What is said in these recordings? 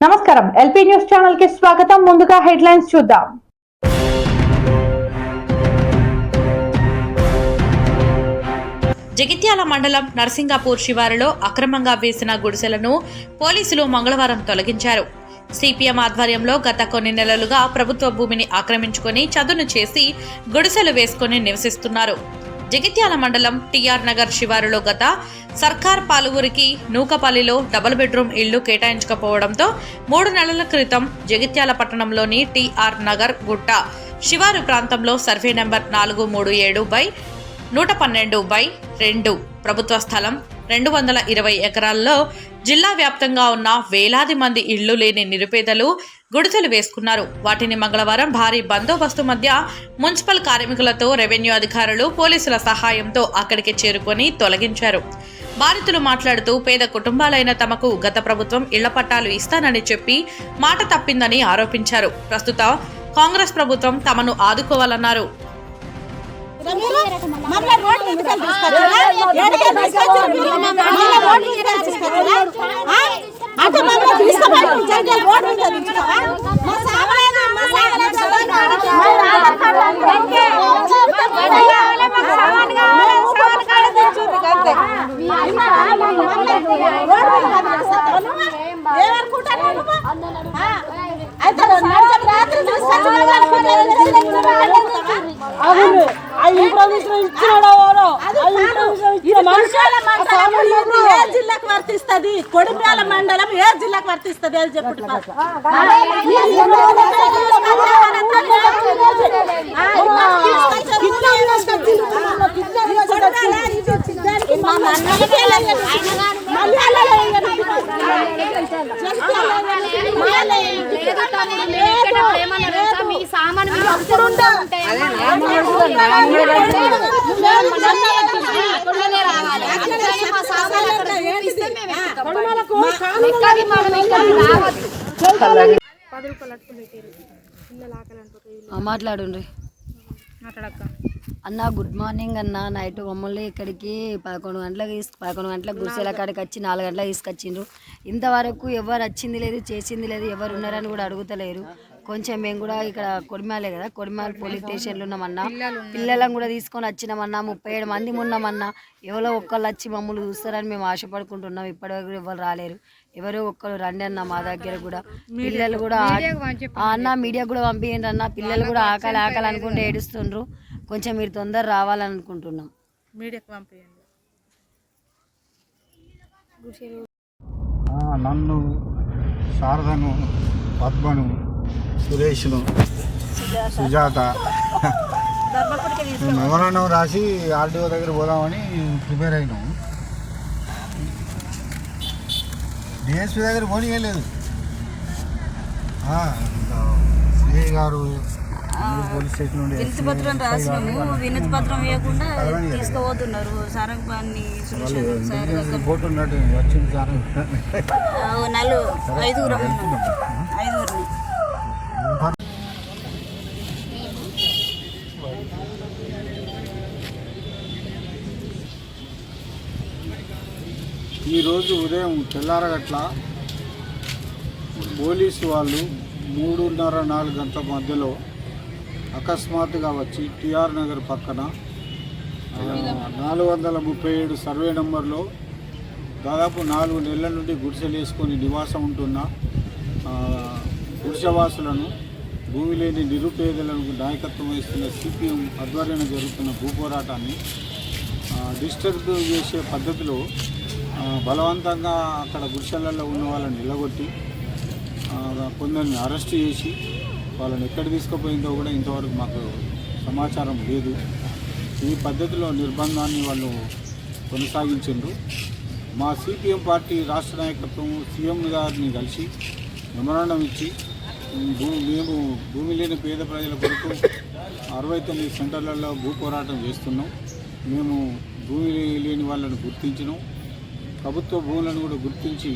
నమస్కారం. LP news ఛానల్కి స్వాగతం. ముందుగా హెడ్లైన్స్ చూద్దాం. జగిత్యాల మండలం నర్సింగాపూర్ శివారులో అక్రమంగా వేసిన గుడిసెలను పోలీసులు మంగళవారం తొలగించారు. సిపిఎం ఆధ్వర్యంలో గత కొన్ని నెలలుగా ప్రభుత్వ భూమిని ఆక్రమించుకొని చదును చేసి గుడిసెలు వేసుకుని నివసిస్తున్నారు. జగిత్యాల మండలం టిఆర్ నగర్ శివారులో గత సర్కార్ పాలువురికి నూకపల్లిలో డబుల్ బెడ్రూమ్ ఇళ్ళు కేటాయించకపోవడంతో మూడు నెలల క్రితం జగిత్యాల పట్టణంలోని టిఆర్ నగర్ గుట్ట శివారు ప్రాంతంలో సర్వే నెంబర్ నాలుగు మూడు ఏడు బై నూట పన్నెండు బై రెండు ప్రభుత్వ స్థలం రెండు వందల ఇరవై ఎకరాల్లో జిల్లా వ్యాప్తంగా ఉన్న వేలాది మంది ఇళ్ళు లేని నిరుపేదలు గుడిసెలు వేసుకున్నారు. వాటిని మంగళవారం భారీ బందోబస్తు మధ్య మున్సిపల్ కార్మికులతో రెవెన్యూ అధికారులు పోలీసుల సహాయంతో అక్కడికి చేరుకొని తొలగించారు. బాధితులు మాట్లాడుతూ పేద కుటుంబాలైన తమకు గత ప్రభుత్వం ఇళ్ళ పట్టాలు ఇస్తానని చెప్పి మాట తప్పిందని ఆరోపించారు. ప్రస్తుత కాంగ్రెస్ ప్రభుత్వం తమను ఆదుకోవాలన్నారు. మమ్మల్ని రోడ్డు మీదకి తీసుకొచ్చారా? ఏడికి తీసుకొచ్చారు మీరు? మమ్మల్ని రోడ్డు మీదకి తీసుకొచ్చారా? ఆ? అటు మమ్మల్ని తీసుకుపోయి అవును. ఆ ఇంప్రొవిజన్ ఇచ్చినాడు ఏ జిల్లాకు వర్తిస్తది? కొడిమ్యాల మండలం ఏ జిల్లాకు వర్తిస్తది అని చెప్పు మీ సామాను మీకు అవసరం ఉంటే ఉంటే అక్కడనే రావాలి అక్కడనే మా సామాను అక్కడ చూపిస్తే మేము ఎత్తుకపోవాలి. ఎక్కడికి మనం ఎక్కడికి రావద్దు. ఆ, మాట్లాడుండ్రి. అన్న గుడ్ మార్నింగ్ అన్న. నైట్ మమ్మల్ని ఇక్కడికి పదకొండు గంటలకు తీసు పదకొండు గంటలకు గుడిసెల కాడికి వచ్చి నాలుగు గంటలకు తీసుకొచ్చిండ్రు. ఇంతవరకు ఎవరు వచ్చింది లేదు చేసింది లేదు ఎవరు ఉన్నారని కూడా అడుగుతలేరు. కొంచెం మేము కూడా ఇక్కడ కొడిమాలే కదా కొడిమాల పోలీస్ స్టేషన్లో ఉన్నామన్నా. పిల్లలను కూడా తీసుకొని వచ్చినామన్నా ముప్పై ఏడు మంది ఉన్నామన్నా. ఎవరో ఒక్కళ్ళు వచ్చి మమ్మల్ని చూస్తారని మేము ఆశపడుకుంటున్నాం. ఇప్పటివరకు ఎవరు రాలేరు. ఎవరో ఒక్కరు రండి అన్న మా దగ్గర కూడా. పిల్లలు కూడా ఆ అన్న మీడియా కూడా పంపించండి అన్న పిల్లలు కూడా ఆకలి ఆకలి అనుకుంటే ఏడుస్తుండ్రు. కొంచెం మీరు తొందర రావాలని అనుకుంటున్నాం. ఆ, నన్ను శారదను పద్మను సురేష్ను సుజాత. మేము మెమరాండం రాసి ఆర్టీఓ దగ్గర పోదామని ప్రిపేర్ అయినాం. డిఎస్పీ దగ్గర పోనీయలేదు సిఐ గారు పోలీస్ స్టేషన్ నుండి వినతి పత్రం రాసినాము. వినతి పత్రం వేయకుండా తీసుకుపోతున్నారు. సారంగపాన్ని ఫోటో ఉన్నట్టు వచ్చింది సార్ నలు ఐదుగురు రోజు ఉదయం తెల్లారగట్ల పోలీసు వాళ్ళు మూడున్నర నాలుగు గంటల మధ్యలో అకస్మాత్తుగా వచ్చి టిఆర్ నగర్ పక్కన నాలుగు వందల ముప్పై ఏడు సర్వే నెంబర్లో దాదాపు నాలుగు నెలల నుండి గుడిసెలు వేసుకొని నివాసం ఉంటున్న గుడిసెవాసులను భూమి లేని నిరుపేదలకు నాయకత్వం వహిస్తున్న సిపిఎం ఆధ్వర్యంలో జరుగుతున్న భూపోరాటాన్ని డిస్టర్బ్ చేసే పద్ధతిలో బలవంతంగా అక్కడ గుడిసెలలో ఉన్న వాళ్ళని నిలగొట్టి కొందరిని అరెస్ట్ చేసి వాళ్ళని ఎక్కడ తీసుకుపోయిందో కూడా ఇంతవరకు మాకు సమాచారం లేదు. ఈ పద్ధతిలో నిర్బంధాన్ని వాళ్ళు కొనసాగించిండ్రు. మా సిపిఎం పార్టీ రాష్ట్ర నాయకత్వం సీఎం గారిని కలిసి మెమరాండం ఇచ్చి మేము భూమి లేని పేద ప్రజల కొరకు అరవై తొమ్మిది సెంటర్లలో భూ పోరాటం చేస్తున్నాం. మేము భూమి లేని వాళ్ళను గుర్తించినాం. ప్రభుత్వ భూములను కూడా గుర్తించి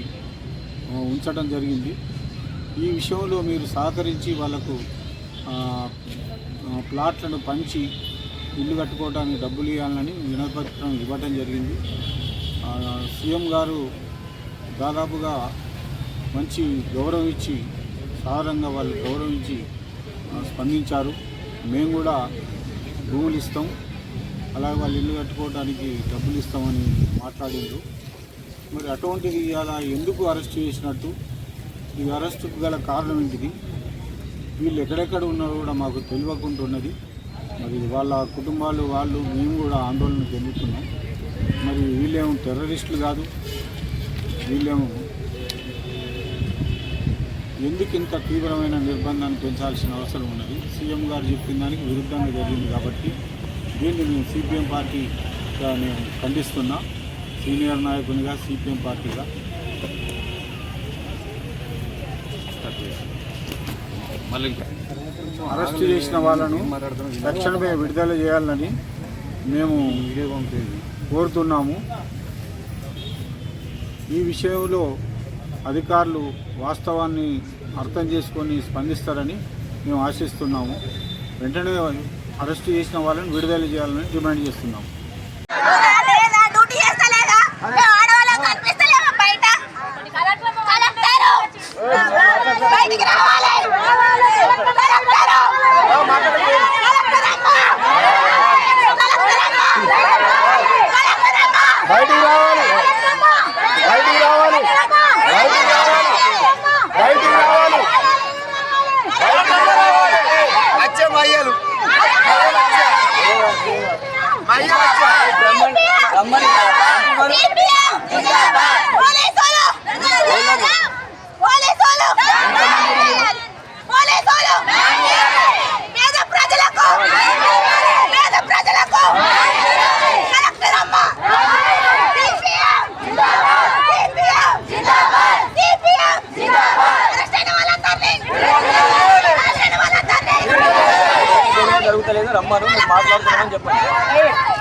ఉంచడం జరిగింది. ఈ విషయంలో మీరు సహకరించి వాళ్ళకు ప్లాట్లను పంచి ఇల్లు కట్టుకోవడానికి డబ్బులు ఇవ్వాలని వినోదపత్రం ఇవ్వడం జరిగింది. సీఎం గారు దాదాపుగా మంచి గౌరవం ఇచ్చి సాధారణంగా వాళ్ళు గౌరవించి స్పందించారు. మేము కూడా భూములు ఇస్తాం. అలాగే వాళ్ళు ఇల్లు కట్టుకోవడానికి డబ్బులు ఇస్తామని మాట్లాడిండ్రు. మరి అటువంటిది అలా ఎందుకు అరెస్ట్ చేసినట్టు? ఈ అరెస్టుకు గల కారణం ఏంటిది? వీళ్ళు ఎక్కడెక్కడ ఉన్నారో కూడా మాకు తెలియకుండా ఉన్నది. మరి వాళ్ళ కుటుంబాలు వాళ్ళు మేము కూడా ఆందోళన చెందుతున్నాం. మరి వీళ్ళేమో టెర్రరిస్టులు కాదు. వీళ్ళేమో ఎందుకు ఇంత తీవ్రమైన నిర్బంధాన్ని పెంచాల్సిన అవసరం ఉన్నది? సీఎం గారు చెప్పిన దానికి విరుద్ధంగా జరిగింది కాబట్టి దీన్ని మేము సిపిఎం పార్టీగా నేను ఖండిస్తున్నా. సీనియర్ నాయకునిగా సిపిఎం పార్టీగా. అరెస్ట్ చేసిన వాళ్ళను తక్షణమే విడుదల చేయాలని మేము కోరుతున్నాము. ఈ విషయంలో అధికారులు వాస్తవాన్ని అర్థం చేసుకొని స్పందిస్తారని మేము ఆశిస్తున్నాము. వెంటనే అరెస్ట్ చేసిన వాళ్ళని విడుదల చేయాలని డిమాండ్ చేస్తున్నాము. బయటికి రావాలి కలెక్టరు కలెక్టర్ అమ్మా కలెక్టర్ అమ్మా కలెక్టర్ అమ్మా బయటికి రావాలి బయటికి రావాలి బయటికి రావాలి బయటికి రావాలి వచ్చే మయ్యలు రమ్మని పోలీసులు పోలీసులు జరుగుతలేదు రమ్మను మీరు మాట్లాడుతున్నామని చెప్పండి.